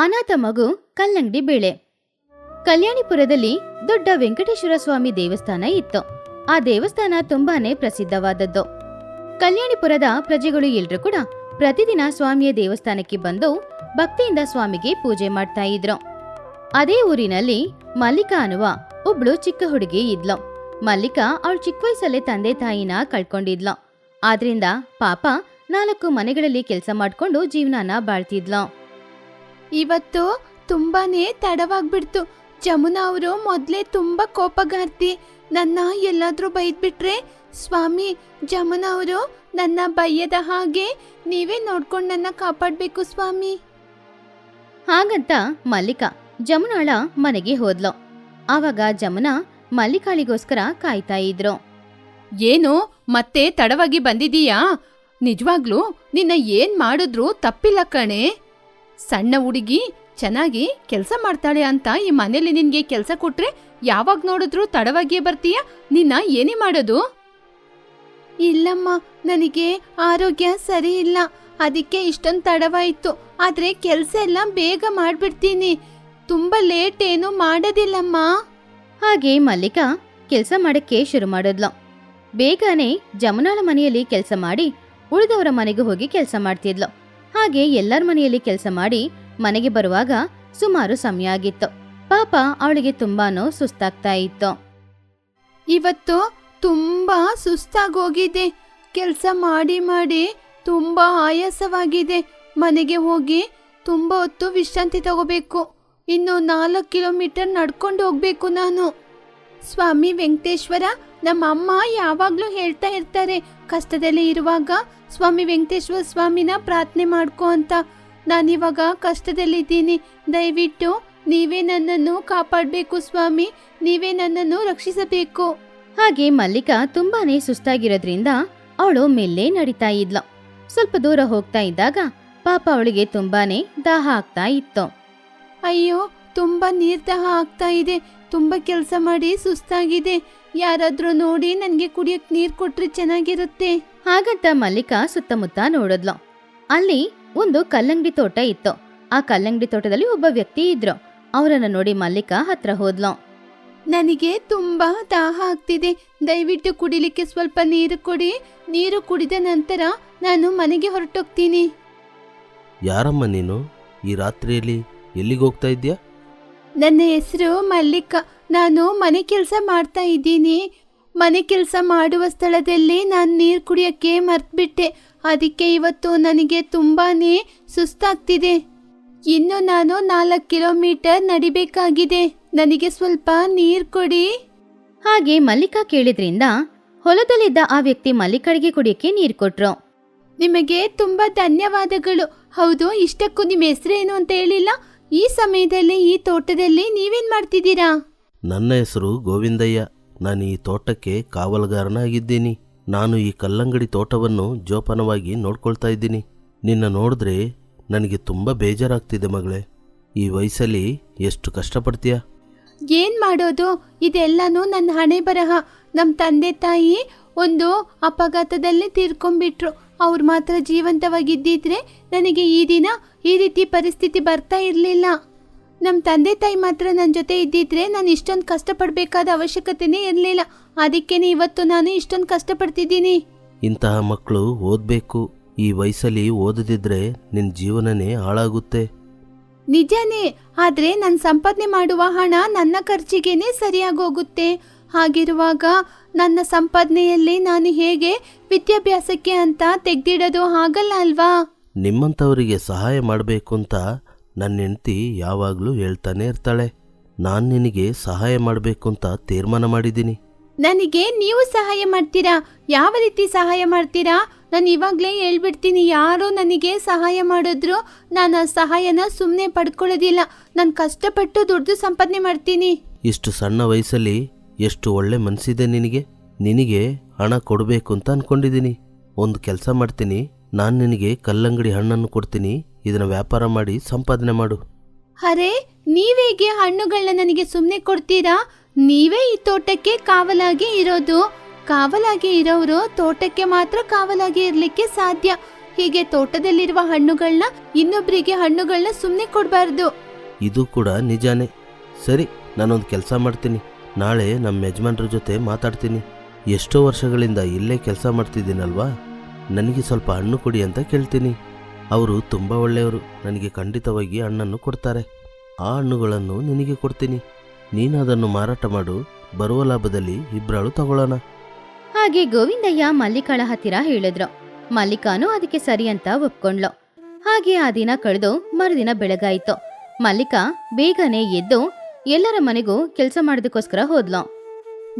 ಅನಾಥ ಮಗು ಕಲ್ಲಂಗಡಿ ಬೇಳೆ. ಕಲ್ಯಾಣಿಪುರದಲ್ಲಿ ದೊಡ್ಡ ವೆಂಕಟೇಶ್ವರ ಸ್ವಾಮಿ ದೇವಸ್ಥಾನ ಇತ್ತು. ಆ ದೇವಸ್ಥಾನ ತುಂಬಾನೇ ಪ್ರಸಿದ್ಧವಾದದ್ದು. ಕಲ್ಯಾಣಿಪುರದ ಪ್ರಜೆಗಳು ಎಲ್ಲರೂ ಕೂಡ ಪ್ರತಿದಿನ ಸ್ವಾಮಿಯ ದೇವಸ್ಥಾನಕ್ಕೆ ಬಂದು ಭಕ್ತಿಯಿಂದ ಸ್ವಾಮಿಗೆ ಪೂಜೆ ಮಾಡ್ತಾ ಇದ್ರು. ಅದೇ ಊರಿನಲ್ಲಿ ಮಲ್ಲಿಕಾ ಅನ್ನುವ ಒಬ್ಳು ಚಿಕ್ಕ ಹುಡುಗಿ ಇದ್ಲು. ಮಲ್ಲಿಕಾ ಅವಳು ಚಿಕ್ಕ ವಯಸ್ಸಲ್ಲೇ ತಂದೆ ತಾಯಿನ ಕಳ್ಕೊಂಡಿದ್ಲು. ಆದ್ರಿಂದ ಪಾಪ ನಾಲ್ಕು ಮನೆಗಳಲ್ಲಿ ಕೆಲಸ ಮಾಡ್ಕೊಂಡು ಜೀವನಾನ ಬಾಳ್ತಿದ್ಲು. ಇವತ್ತು ತುಂಬಾನೇ ತಡವಾಗ್ಬಿಡ್ತು. ಜಮುನಾ ಅವರು ಮೊದಲೇ ತುಂಬಾ ಕೋಪಗಾರ್ತಿ. ನನ್ನ ಎಲ್ಲಾದ್ರೂ ಬೈದ್ಬಿಟ್ರೆ ಸ್ವಾಮಿ ಜಮುನಾ ಅವರು ನನ್ನ ಬೈಯದ ಹಾಗೆ ನೀವೇ ನೋಡ್ಕೊಂಡು ನನ್ನ ಕಾಪಾಡ್ಬೇಕು ಸ್ವಾಮಿ. ಹಾಗಂತ ಮಲ್ಲಿಕಾ ಜಮುನಾಳ ಮನೆಗೆ ಹೋದ್ಲು. ಆವಾಗ ಜಮುನಾ ಮಲ್ಲಿಕಾಳಿಗೋಸ್ಕರ ಕಾಯ್ತಾ ಇದ್ರು. ಏನು? ಮತ್ತೆ ತಡವಾಗಿ ಬಂದಿದೀಯಾ? ನಿಜವಾಗ್ಲೂ ನಿನ್ನ ಏನ್ ಮಾಡಿದ್ರು ತಪ್ಪಿಲ್ಲ ಕಣೆ. ಸಣ್ಣ ಹುಡುಗಿ ಚೆನ್ನಾಗಿ ಕೆಲಸ ಮಾಡ್ತಾಳೆ ಅಂತ ಈ ಮನೇಲಿ ನಿನ್ಗೆ ಕೆಲಸ ಕೊಟ್ರೆ ಯಾವಾಗ ನೋಡಿದ್ರು ತಡವಾಗಿಯೇ ಬರ್ತೀಯ? ನಿನ್ನ ಏನೇ ಮಾಡೋದು? ಇಲ್ಲಮ್ಮ ನನಗೆ ಆರೋಗ್ಯ ಸರಿ ಇಲ್ಲ. ಅದಕ್ಕೆ ಇಷ್ಟೊಂದು ತಡವಾಯ್ತು. ಆದ್ರೆ ಕೆಲಸ ಎಲ್ಲ ಬೇಗ ಮಾಡ್ಬಿಡ್ತೀನಿ. ತುಂಬಾ ಲೇಟ್ ಏನು ಮಾಡೋದಿಲ್ಲಮ್ಮ. ಹಾಗೆ ಮಲ್ಲಿಕಾ ಕೆಲಸ ಮಾಡಕ್ಕೆ ಶುರು ಮಾಡಿದ್ಲು. ಬೇಗನೆ ಜಮುನಾಳ ಮನೆಯಲ್ಲಿ ಕೆಲಸ ಮಾಡಿ ಉಳಿದವರ ಮನೆಗೆ ಹೋಗಿ ಕೆಲಸ ಮಾಡ್ತಿದ್ಲು. ಹಾಗೆ ಎಲ್ಲರ ಮನೆಯಲ್ಲಿ ಕೆಲಸ ಮಾಡಿ ಮನೆಗೆ ಬರುವಾಗ ಸುಮಾರು ಸಮಯ ಆಗಿತ್ತು. ಪಾಪ ಅವಳಿಗೆ ತುಂಬಾನೋ ಸುಸ್ತಾಗ್ತಾ ಇತ್ತು. ಇವತ್ತು ತುಂಬಾ ಸುಸ್ತಾಗೋಗಿದೆ. ಕೆಲಸ ಮಾಡಿ ಮಾಡಿ ತುಂಬಾ ಆಯಾಸವಾಗಿದೆ. ಮನೆಗೆ ಹೋಗಿ ತುಂಬಾ ಹೊತ್ತು ವಿಶ್ರಾಂತಿ ತಗೋಬೇಕು. ಇನ್ನು ನಾಲ್ಕು ಕಿಲೋಮೀಟರ್ ನಡ್ಕೊಂಡು ಹೋಗ್ಬೇಕು ನಾನು. ಸ್ವಾಮಿ ವೆಂಕಟೇಶ್ವರ ನಮ್ಮ ಅಮ್ಮ ಯಾವಾಗ್ಲೂ ಹೇಳ್ತಾ ಇರ್ತಾರೆ ಕಷ್ಟದಲ್ಲಿ ಇರುವಾಗ ಸ್ವಾಮಿ ವೆಂಕಟೇಶ್ವರ ಸ್ವಾಮಿನ ಪ್ರಾರ್ಥನೆ ಮಾಡ್ಕೋ ಅಂತ. ನಾನಿವಾಗ ಕಷ್ಟದಲ್ಲಿದ್ದೀನಿ. ದಯವಿಟ್ಟು ನೀವೇ ನನ್ನನ್ನು ಕಾಪಾಡಬೇಕು ಸ್ವಾಮಿ. ನೀವೇ ನನ್ನನ್ನು ರಕ್ಷಿಸಬೇಕು. ಹಾಗೆ ಮಲ್ಲಿಕಾ ತುಂಬಾನೇ ಸುಸ್ತಾಗಿರೋದ್ರಿಂದ ಅವಳು ಮೆಲ್ಲೆ ನಡೀತಾ ಇದ್ಲು. ಸ್ವಲ್ಪ ದೂರ ಹೋಗ್ತಾ ಇದ್ದಾಗ ಪಾಪ ಅವಳಿಗೆ ತುಂಬಾನೇ ದಾಹ ಆಗ್ತಾ ಇತ್ತು. ಅಯ್ಯೋ ತುಂಬಾ ನೀರ್ ದಾಹ ಆಗ್ತಾ ಇದೆ. ತುಂಬಾ ಕೆಲಸ ಮಾಡಿ ಸುಸ್ತಾಗಿದೆ. ಯಾರಾದ್ರೂ ನೋಡಿ ನನಗೆ ಕುಡಿಯಕ್ ನೀರ್ ಕೊಟ್ರೆ ಚೆನ್ನಾಗಿರುತ್ತೆ. ಹಾಗಂತ ಮಲ್ಲಿಕಾ ಸುತ್ತಮುತ್ತ ನೋಡಿದ್ಲು. ಅಲ್ಲಿ ಒಂದು ಕಲ್ಲಂಗಡಿ ತೋಟ ಇತ್ತು. ಆ ಕಲ್ಲಂಗಡಿ ತೋಟದಲ್ಲಿ ಒಬ್ಬ ವ್ಯಕ್ತಿ ಇದ್ರು. ಅವರನ್ನ ನೋಡಿ ಮಲ್ಲಿಕಾ ಹತ್ರ ಹೋದ್ಲು. ನನಗೆ ತುಂಬಾ ದಾಹ ಆಗ್ತಿದೆ. ದಯವಿಟ್ಟು ಕುಡಿಲಿಕ್ಕೆ ಸ್ವಲ್ಪ ನೀರು ಕೊಡಿ. ನೀರು ಕುಡಿದ ನಂತರ ನಾನು ಮನೆಗೆ ಹೊರಟೋಗ್ತೀನಿ. ಯಾರಮ್ಮ ನೀನು? ಈ ರಾತ್ರಿಯಲ್ಲಿ ಎಲ್ಲಿಗೆ ಹೋಗ್ತಾ ಇದ್ಯಾ ನನ್ನ ಹೆಸರು ಮಲ್ಲಿಕ. ನಾನು ಮನೆ ಕೆಲಸ ಮಾಡ್ತಾ ಇದ್ದೀನಿ. ಮನೆ ಕೆಲಸ ಮಾಡುವ ಸ್ಥಳದಲ್ಲಿ ನಾನು ನೀರು ಕುಡಿಯೋಕ್ಕೆ ಮರ್ತುಬಿಟ್ಟೆ. ಅದಕ್ಕೆ ಇವತ್ತು ನನಗೆ ತುಂಬಾ ಸುಸ್ತಾಗ್ತಿದೆ. ಇನ್ನು ನಾನು ನಾಲ್ಕು ಕಿಲೋಮೀಟರ್ ನಡಿಬೇಕಾಗಿದೆ. ನನಗೆ ಸ್ವಲ್ಪ ನೀರು ಕೊಡಿ. ಹಾಗೆ ಮಲ್ಲಿಕಾ ಕೇಳಿದ್ರಿಂದ ಹೊಲದಲ್ಲಿದ್ದ ಆ ವ್ಯಕ್ತಿ ಮಲ್ಲಿಕಾಳಿಗೆ ಕುಡಿಯಕ್ಕೆ ನೀರು ಕೊಟ್ರು. ನಿಮಗೆ ತುಂಬಾ ಧನ್ಯವಾದಗಳು. ಹೌದು ಇಷ್ಟಕ್ಕೂ ನಿಮ್ಮ ಹೆಸರೇನು ಅಂತ ಹೇಳಿಲ್ಲ? ಈ ಸಮಯದಲ್ಲಿ ಈ ತೋಟದಲ್ಲಿ ನೀವೇನ್ ಮಾಡ್ತಿದ್ದೀರಾ? ನನ್ನ ಹೆಸರು ಗೋವಿಂದಯ್ಯ. ನಾನು ಈ ತೋಟಕ್ಕೆ ಕಾವಲುಗಾರನಾಗಿದ್ದೀನಿ. ನಾನು ಈ ಕಲ್ಲಂಗಡಿ ತೋಟವನ್ನು ಜೋಪಾನವಾಗಿ ನೋಡ್ಕೊಳ್ತಾ ಇದ್ದೀನಿ. ನಿನ್ನ ನೋಡಿದ್ರೆ ನನಗೆ ತುಂಬ ಬೇಜಾರಾಗ್ತಿದೆ ಮಗಳೇ. ಈ ವಯಸ್ಸಲ್ಲಿ ಎಷ್ಟು ಕಷ್ಟಪಡ್ತೀಯ? ಏನ್ ಮಾಡೋದು? ಇದೆಲ್ಲಾನು ನನ್ನ ಹಣೆ ಬರಹ. ನಮ್ಮ ತಂದೆ ತಾಯಿ ಒಂದು ಅಪಘಾತದಲ್ಲಿ ತೀರ್ಕೊಂಡ್ಬಿಟ್ರು. ಅವ್ರು ಮಾತ್ರ ಜೀವಂತವಾಗಿದ್ದಿದ್ರೆ ನನಗೆ ಈ ದಿನ ಈ ರೀತಿ ಪರಿಸ್ಥಿತಿ ಬರ್ತಾ ಇರಲಿಲ್ಲ. ನಮ್ಮ ತಂದೆ ತಾಯಿ ಮಾತ್ರ ನನ್ನ ಜೊತೆ ಇದ್ದಿದ್ರೆ ನಾನು ಇಷ್ಟೊಂದು ಕಷ್ಟಪಡಬೇಕಾದ ಅವಶ್ಯಕತೆನೇ ಇರಲಿಲ್ಲ. ಅದಕ್ಕೇನೆ ಇವತ್ತು ನಾನು ಇಷ್ಟೊಂದು ಕಷ್ಟಪಡ್ತಿದ್ದೀನಿ. ಇಂತಹ ಮಕ್ಕಳು ಓದಬೇಕು. ಈ ವಯಸ್ಸಲ್ಲಿ ಓದದಿದ್ರೆ ನಿನ್ನ ಜೀವನನೇ ಹಾಳಾಗುತ್ತೆ. ನಿಜಾನೇ ಆದ್ರೆ ನನ್ನ ಸಂಪಾದನೆ ಮಾಡುವ ಹಣ ನನ್ನ ಖರ್ಚಿಗೇನೆ ಸರಿಯಾಗಿ ಹೋಗುತ್ತೆ ಹಾಗಿರುವಾಗ ನನ್ನ ಸಂಪಾದನೆಯಲ್ಲಿ ನಾನು ಹೇಗೆ ವಿದ್ಯಾಭ್ಯಾಸಕ್ಕೆ ಅಂತ ತೆಗೆದಿಡೋದು ಆಗಲ್ಲ ಅಲ್ವಾ? ನಿಮ್ಮಂಥವರಿಗೆ ಸಹಾಯ ಮಾಡಬೇಕು ಅಂತ ನನ್ನ ಹೆಂಡತಿ ಯಾವಾಗಲೂ ಹೇಳ್ತಾನೆ ಇರ್ತಾಳೆ. ನಾನು ನಿನಗೆ ಸಹಾಯ ಮಾಡಬೇಕು ಅಂತ ತೀರ್ಮಾನ ಮಾಡಿದ್ದೀನಿ. ನನಗೆ ನೀವು ಸಹಾಯ ಮಾಡ್ತೀರಾ? ಯಾವ ರೀತಿ ಸಹಾಯ ಮಾಡ್ತೀರಾ? ನಾನು ಇವಾಗಲೇ ಹೇಳ್ಬಿಡ್ತೀನಿ ಯಾರು ನನಗೆ ಸಹಾಯ ಮಾಡಿದ್ರು ನಾನು ಆ ಸಹಾಯನ ಸುಮ್ಮನೆ ಪಡ್ಕೊಳ್ಳೋದಿಲ್ಲ. ನಾನು ಕಷ್ಟಪಟ್ಟು ದುಡ್ಡು ಸಂಪಾದನೆ ಮಾಡ್ತೀನಿ. ಇಷ್ಟು ಸಣ್ಣ ವಯಸ್ಸಲ್ಲಿ ಎಷ್ಟು ಒಳ್ಳೆ ಮನಸ್ಸಿದೆ ನಿನಗೆ? ನಿನಗೆ ಹಣ ಕೊಡಬೇಕು ಅಂತ ಅನ್ಕೊಂಡಿದ್ದೀನಿ. ಒಂದು ಕೆಲಸ ಮಾಡ್ತೀನಿ ನಾನು ನಿನಗೆ ಕಲ್ಲಂಗಡಿ ಹಣ್ಣನ್ನು ಕೊಡ್ತೀನಿ. ಇದನ್ನ ವ್ಯಾಪಾರ ಮಾಡಿ ಸಂಪಾದನೆ ಮಾಡು. ಅರೆ ನೀವೇಗೆ ಹಣ್ಣುಗಳನ್ನ ನನಗೆ ಸುಮ್ಮನೆ ಕೊಡ್ತೀರಾ? ನೀವೇ ಈ ತೋಟಕ್ಕೆ ಕಾವಲಾಗಿ ಇರೋದು. ಕಾವಲಾಗಿ ಇರೋರು ತೋಟಕ್ಕೆ ಮಾತ್ರ ಕಾವಲಾಗಿ ಇರ್ಲಿಕ್ಕೆ ಸಾಧ್ಯ. ಹೀಗೆ ತೋಟದಲ್ಲಿರುವ ಹಣ್ಣುಗಳನ್ನ ಇನ್ನೊಬ್ಬರಿಗೆ ಹಣ್ಣುಗಳನ್ನ ಸುಮ್ನೆ ಕೊಡಬಾರ್ದು. ಇದು ಕೂಡ ನಿಜಾನೆ. ಸರಿ ನಾನೊಂದು ಕೆಲಸ ಮಾಡ್ತೀನಿ. ನಾಳೆ ನಮ್ಮ ಯಜಮಾನ್ರ ಜೊತೆ ಮಾತಾಡ್ತೀನಿ. ಎಷ್ಟೋ ವರ್ಷಗಳಿಂದ ಇಲ್ಲೇ ಕೆಲಸ ಮಾಡ್ತಿದ್ದೀನಲ್ವಾ? ನನಗೆ ಸ್ವಲ್ಪ ಹಣ್ಣು ಕೊಡಿ ಅಂತ ಕೇಳ್ತೀನಿ. ಅವರು ತುಂಬ ಒಳ್ಳೆಯವರು. ನನಗೆ ಖಂಡಿತವಾಗಿ ಹಣ್ಣನ್ನು ಕೊಡ್ತಾರೆ. ಆ ಹಣ್ಣುಗಳನ್ನು ನಿನಗೆ ಕೊಡ್ತೀನಿ. ನೀನು ಅದನ್ನು ಮಾರಾಟ ಮಾಡು. ಬರುವ ಲಾಭದಲ್ಲಿ ಇಬ್ಬರಳು ತಗೊಳ್ಳೋಣ. ಹಾಗೆ ಗೋವಿಂದಯ್ಯ ಮಲ್ಲಿಕಾಳ ಹತ್ತಿರ ಹೇಳಿದ್ರು. ಮಲ್ಲಿಕಾನು ಅದಕ್ಕೆ ಸರಿ ಅಂತ ಒಪ್ಕೊಂಡ್ಲು. ಹಾಗೆ ಆ ದಿನ ಕಳೆದು ಮರುದಿನ ಬೆಳಗಾಯಿತು. ಮಲ್ಲಿಕಾ ಬೇಗನೆ ಎದ್ದು ಎಲ್ಲರ ಮನೆಗೂ ಕೆಲಸ ಮಾಡೋದಕ್ಕೋಸ್ಕರ ಹೋದ್ಲು.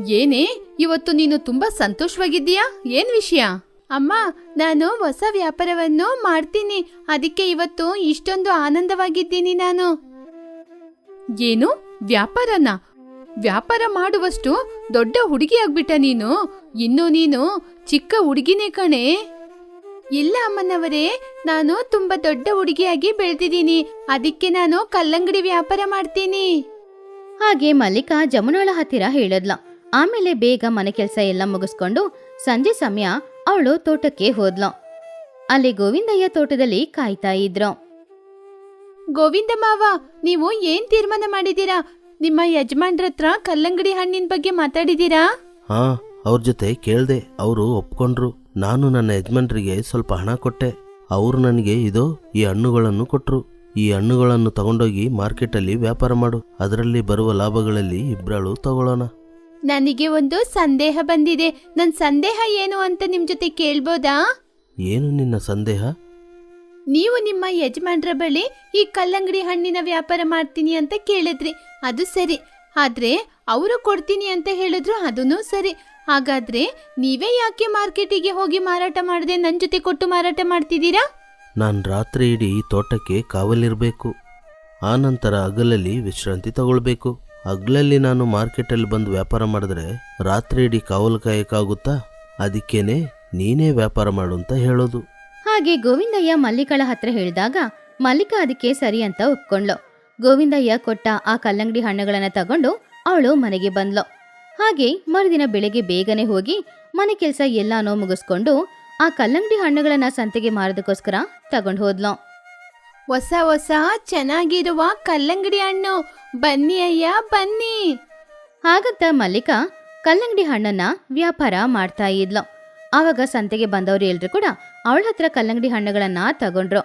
ಏನೇ ಇವತ್ತು ನೀನು ತುಂಬಾ ಸಂತೋಷವಾಗಿದ್ದೀಯಾ? ಏನ್ ವಿಷಯ? ಅಮ್ಮ, ನಾನು ಹೊಸ ವ್ಯಾಪಾರವನ್ನು ಮಾಡ್ತೀನಿ. ಅದಕ್ಕೆ ಇವತ್ತು ಇಷ್ಟೊಂದು ಆನಂದವಾಗಿದ್ದೀನಿ ನಾನು. ಏನು? ವ್ಯಾಪಾರನ? ವ್ಯಾಪಾರ ಮಾಡುವಷ್ಟು ದೊಡ್ಡ ಹುಡುಗಿ ಆಗ್ಬಿಟ್ಟ ನೀನು? ಇನ್ನು ನೀನು ಚಿಕ್ಕ ಹುಡುಗಿನೇ ಕಣೆ. ಇಲ್ಲ ಅಮ್ಮನವರೇ, ನಾನು ತುಂಬಾ ದೊಡ್ಡ ಹುಡುಗಿಯಾಗಿ ಬೆಳೆದಿದ್ದೀನಿ. ಅದಕ್ಕೆ ನಾನು ಕಲ್ಲಂಗಡಿ ವ್ಯಾಪಾರ ಮಾಡ್ತೀನಿ. ಹಾಗೆ ಮಲ್ಲಿಕಾ ಜಮುನಾಳ ಹತ್ತಿರ ಹೇಳಿದ್ಲ. ಆಮೇಲೆ ಬೇಗ ಮನೆ ಕೆಲಸ ಎಲ್ಲ ಮುಗಿಸ್ಕೊಂಡು ಸಂಜೆ ಸಮಯ ಅವಳು ತೋಟಕ್ಕೆ ಹೋದ್ಲು. ಅಲ್ಲಿ ಗೋವಿಂದಯ್ಯ ತೋಟದಲ್ಲಿ ಕಾಯ್ತಾ ಇದ್ರು. ಗೋವಿಂದ ಮಾವ ನೀವು ಏನ್ ತೀರ್ಮಾನ ಮಾಡಿದೀರಾ ನಿಮ್ಮ ಯಜಮಾನ್ರ ಹತ್ರ ಕಲ್ಲಂಗಡಿ ಹಣ್ಣಿನ ಬಗ್ಗೆ ಮಾತಾಡಿದೀರಾ ಹಾ ಅವ್ರ ಜೊತೆ ಕೇಳ್ದೆ ಅವರು ಒಪ್ಕೊಂಡ್ರು. ನಾನು ನನ್ನ ಯಜಮಾನ್ರಿಗೆ ಸ್ವಲ್ಪ ಹಣ ಕೊಟ್ಟೆ. ಅವರು ನನಗೆ ಇದು ಈ ಹಣ್ಣುಗಳನ್ನು ಕೊಟ್ಟರು ಈ ಹಣ್ಣುಗಳನ್ನು ತಗೊಂಡೋಗಿ ಮಾರ್ಕೆಟಲ್ಲಿ ವ್ಯಾಪಾರ ಮಾಡು. ಅದರಲ್ಲಿ ಬರುವ ಲಾಭಗಳಲ್ಲಿ ಇಬ್ಬರಾಳು ತಗೊಳ್ಳೋಣ. ನನಗೆ ಒಂದು ಸಂದೇಹ ಬಂದಿದೆ. ನನ್ನ ಸಂದೇಹ ಏನು ಅಂತ ನಿಮ್ ಜೊತೆ ಕೇಳ್ಬೋದಾ? ಏನು ನಿನ್ನ ಸಂದೇಹ? ನೀವು ನಿಮ್ಮ ಯಜಮಾನ್ರ ಬಳಿ ಈ ಕಲ್ಲಂಗಡಿ ಹಣ್ಣಿನ ವ್ಯಾಪಾರ ಮಾಡ್ತೀನಿ ಅಂತ ಕೇಳಿದ್ರಿ. ಅದು ಸರಿ. ಆದ್ರೆ ಅವರು ಕೊಡ್ತೀನಿ ಅಂತ ಹೇಳಿದ್ರು ಅದೂ ಸರಿ. ಹಾಗಾದ್ರೆ ನೀವೇ ಯಾಕೆ ಮಾರ್ಕೆಟಿಗೆ ಹೋಗಿ ಮಾರಾಟ ಮಾಡದೆ ನನ್ನ ಜೊತೆ ಕೊಟ್ಟು ಮಾರಾಟ ಮಾಡ್ತಿದ್ದೀರಾ? ನಾನು ರಾತ್ರಿ ಇಡೀ ತೋಟಕ್ಕೆ ಕಾವಲಿರಬೇಕು. ಆ ನಂತರ ಹಗಲಲ್ಲಿ ವಿಶ್ರಾಂತಿ ತಗೊಳ್ಬೇಕು. ಹಗಲಲ್ಲಿ ನಾನು ಮಾರ್ಕೆಟಲ್ಲಿ ಬಂದು ವ್ಯಾಪಾರ ಮಾಡಿದ್ರೆ ರಾತ್ರಿ ಇಡೀ ಕಾವಲು ಕಾಯಕ್ಕಾಗುತ್ತಾ? ಅದಕ್ಕೇನೆ ನೀನೇ ವ್ಯಾಪಾರ ಮಾಡು ಅಂತ ಹೇಳೋದು. ಹಾಗೆ ಗೋವಿಂದಯ್ಯ ಮಲ್ಲಿಕಳ ಹತ್ರ ಹೇಳಿದಾಗ ಮಲ್ಲಿಕಾ ಅದಕ್ಕೆ ಸರಿ ಅಂತ ಒಪ್ಕೊಂಡ್ಲು. ಗೋವಿಂದಯ್ಯ ಕೊಟ್ಟ ಆ ಕಲ್ಲಂಗಡಿ ಹಣ್ಣುಗಳನ್ನ ತಗೊಂಡು ಅವಳು ಮನೆಗೆ ಬಂದ್ಲು. ಹಾಗೆ ಮರುದಿನ ಬೆಳಗ್ಗೆ ಬೇಗನೆ ಹೋಗಿ ಮನೆ ಕೆಲಸ ಎಲ್ಲಾನೋ ಮುಗಿಸ್ಕೊಂಡು ಆ ಕಲ್ಲಂಗಡಿ ಹಣ್ಣುಗಳನ್ನ ಸಂತೆಗೆ ಮಾರೋದಕ್ಕೋಸ್ಕರ ತಗೊಂಡು ಹೋದ್ಲು. ಹೊಸ ಹೊಸ ಚೆನ್ನಾಗಿರುವ ಕಲ್ಲಂಗಡಿ ಹಣ್ಣು. ಬನ್ನಿ ಅಯ್ಯ ಬನ್ನಿ. ಹಾಗಂತ ಮಲ್ಲಿಕ ಕಲ್ಲಂಗಡಿ ಹಣ್ಣನ್ನ ವ್ಯಾಪಾರ ಮಾಡ್ತಾ ಇದ್ಲು. ಆವಾಗ ಸಂತೆಗೆ ಬಂದವರು ಎಲ್ರು ಕೂಡ ಅವಳ ಹತ್ರ ಕಲ್ಲಂಗಡಿ ಹಣ್ಣುಗಳನ್ನ ತಗೊಂಡ್ರು.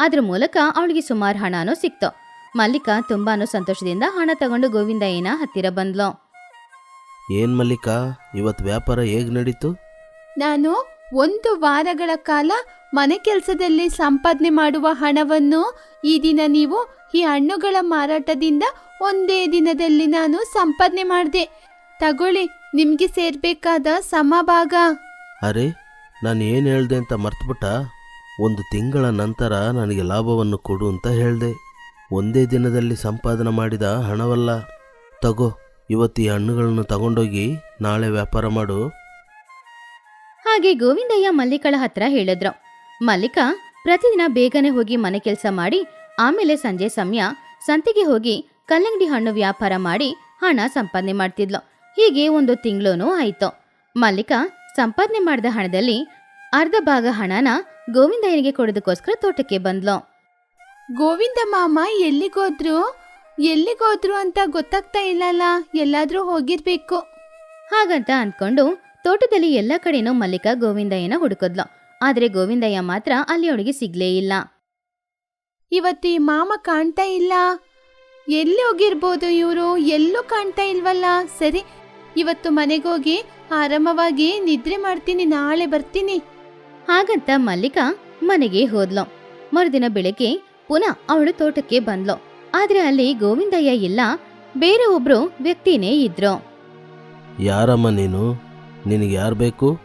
ಅದ್ರ ಮೂಲಕ ಅವಳಿಗೆ ಸುಮಾರು ಹಣನೂ ಸಿಕ್ತು. ಮಲ್ಲಿಕಾ ತುಂಬಾನು ಸಂತೋಷದಿಂದ ಹಣ ತಗೊಂಡು ಗೋವಿಂದಯ್ಯನ ಹತ್ತಿರ ಬಂದ್ಲು. ಏನ್ ಮಲ್ಲಿಕಾ ಇವತ್ತು ವ್ಯಾಪಾರ ಹೇಗ್ ನಡೀತು? ನಾನು ಒಂದು ವಾರಗಳ ಕಾಲ ಮನೆ ಕೆಲಸದಲ್ಲಿ ಸಂಪಾದನೆ ಮಾಡುವ ಹಣವನ್ನು ಈ ದಿನ ನೀವು ಈ ಹಣ್ಣುಗಳ ಮಾರಾಟದಿಂದ ಒಂದೇ ದಿನದಲ್ಲಿ ನಾನು ಸಂಪಾದನೆ ಮಾಡಿದೆ. ತಗೊಳ್ಳಿ, ನಿಮ್ಗೆ ಸೇರ್ಬೇಕಾದ ಸಮಭಾಗ. ಅರೆ, ನಾನು ಏನು ಹೇಳ್ದೆ ಅಂತ ಮರ್ತ್ಬಿಟ್ಟ? ಒಂದು ತಿಂಗಳ ನಂತರ ನನಗೆ ಲಾಭವನ್ನು ಕೊಡು ಅಂತ ಹೇಳ್ದೆ. ಒಂದೇ ದಿನದಲ್ಲಿ ಸಂಪಾದನೆ ಮಾಡಿದ ಹಣವಲ್ಲ. ತಗೋ, ಇವತ್ತು ಈ ಹಣ್ಣುಗಳನ್ನು ತಗೊಂಡೋಗಿ ನಾಳೆ ವ್ಯಾಪಾರ ಮಾಡು. ಹಾಗೆ ಗೋವಿಂದಯ್ಯ ಮಲ್ಲಿಕಳ ಹತ್ರ ಹೇಳಿದ್ರು. ಮಲ್ಲಿಕಾ ಪ್ರತಿದಿನ ಬೇಗನೆ ಹೋಗಿ ಮನೆ ಕೆಲಸ ಮಾಡಿ ಆಮೇಲೆ ಸಂಜೆ ಸಮಯ ಸಂತೆಗೆ ಹೋಗಿ ಕಲ್ಲಂಗಡಿ ಹಣ್ಣು ವ್ಯಾಪಾರ ಮಾಡಿ ಹಣ ಸಂಪಾದನೆ ಮಾಡ್ತಿದ್ಲು. ಹೀಗೆ ಒಂದು ತಿಂಗಳೂ ಆಯ್ತು. ಮಲ್ಲಿಕಾ ಸಂಪಾದನೆ ಮಾಡಿದ ಹಣದಲ್ಲಿ ಅರ್ಧ ಭಾಗ ಹಣನ ಗೋವಿಂದಯ್ಯನಿಗೆ ಕೊಡೋದಕ್ಕೋಸ್ಕರ ತೋಟಕ್ಕೆ ಬಂದ್ಲು. ಗೋವಿಂದ ಮಾಮ ಎಲ್ಲಿಗೋದ್ರು? ಎಲ್ಲಿಗೋದ್ರು ಅಂತ ಗೊತ್ತಾಗ್ತಾ ಇಲ್ಲಲ್ಲ ಎಲ್ಲಾದ್ರೂ ಹೋಗಿರ್ಬೇಕು. ಹಾಗಂತ ಅನ್ಕೊಂಡು ತೋಟದಲ್ಲಿ ಎಲ್ಲ ಕಡೆನೂ ಮಲ್ಲಿಕ ಗೋವಿಂದಯ್ಯನ ಹುಡುಕದ್ಲು. ಆದ್ರೆ ಗೋವಿಂದಯ್ಯ ಮಾತ್ರ ಅಲ್ಲಿ ಅವಳಿಗೆ ಸಿಗ್ಲೇ ಇಲ್ಲ. ಇವತ್ತು ಈ ಮಾಮ ಕಾಣ್ತಾ ಇಲ್ಲ. ಎಲ್ಲಿ ಹೋಗಿರ್ಬೋದು ಇವರು? ಎಲ್ಲೂ ಕಾಣ್ತಾ ಇಲ್ವಲ್ಲ? ಸರಿ ಇವತ್ತು ಮನೆಗೋಗಿ ಆರಾಮವಾಗಿ ನಿದ್ರೆ ಮಾಡ್ತೀನಿ ನಾಳೆ ಬರ್ತೀನಿ. ಹಾಗಂತ ಮಲ್ಲಿಕಾ ಮನೆಗೆ ಹೋದ್ಲು. ಮರುದಿನ ಬೆಳಗ್ಗೆ ಪುನಃ ಅವಳು ತೋಟಕ್ಕೆ ಬಂದ್ಲು. ಆದ್ರೆ ಅಲ್ಲಿ ಗೋವಿಂದಯ್ಯ ಇಲ್ಲ ಬೇರೆ ಒಬ್ರು ವ್ಯಕ್ತಿನೇ ಇದ್ರು. ಯಾರಮ್ಮ ನೀನು? ನಿನಗೆ ಯಾರು ಬೇಕು?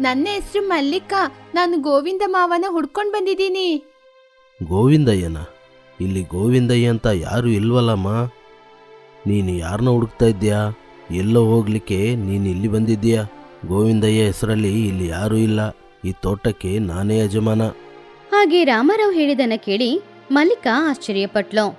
ನನ್ನ ಹೆಸರು ಮಲ್ಲಿಕ. ನಾನು ಗೋವಿಂದ ಮಾವನ ಹುಡ್ಕೊಂಡು ಬಂದಿದ್ದೀನಿ. ಗೋವಿಂದಯ್ಯನ? ಇಲ್ಲಿ ಗೋವಿಂದಯ್ಯ ಅಂತ ಯಾರು ಇಲ್ವಲ್ಲಮ್ಮ. ನೀನು ಯಾರನ್ನ ಹುಡುಕ್ತಾ ಇದ್ದೀಯಾ? ಎಲ್ಲೋ ಹೋಗ್ಲಿಕ್ಕೆ ನೀನು ಇಲ್ಲಿ ಬಂದಿದ್ದೀಯಾ? ಗೋವಿಂದಯ್ಯ ಹೆಸರಲ್ಲಿ ಇಲ್ಲಿ ಯಾರೂ ಇಲ್ಲ. ಈ ತೋಟಕ್ಕೆ ನಾನೇ ಯಜಮಾನ. ಹಾಗೆ ರಾಮರಾವ್ ಹೇಳಿದನ ಕೇಳಿ ಮಲ್ಲಿಕಾ ಆಶ್ಚರ್ಯಪಟ್ಲು.